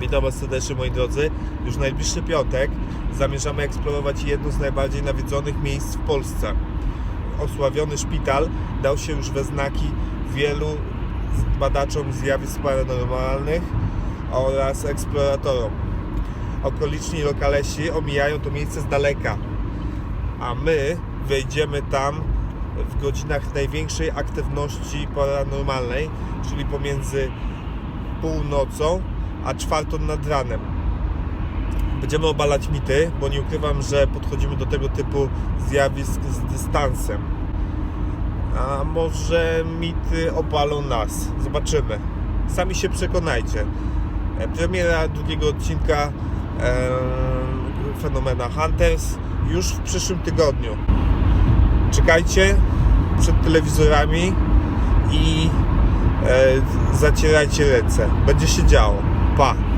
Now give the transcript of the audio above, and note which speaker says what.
Speaker 1: Witam Was serdecznie moi drodzy. Już w najbliższy piątek zamierzamy eksplorować jedno z najbardziej nawiedzonych miejsc w Polsce. Osławiony szpital dał się już we znaki wielu badaczom zjawisk paranormalnych oraz eksploratorom. Okoliczni lokalesi omijają to miejsce z daleka, a my wejdziemy tam w godzinach największej aktywności paranormalnej, czyli pomiędzy północą a czwartą nad ranem. Będziemy obalać mity, bo nie ukrywam, że podchodzimy do tego typu zjawisk z dystansem. A może mity obalą nas? Zobaczymy. Sami się przekonajcie. E, Premiera drugiego odcinka e, fenomena Hunters już w przyszłym tygodniu. Czekajcie przed telewizorami i e, zacierajcie ręce. Będzie się działo. Pa!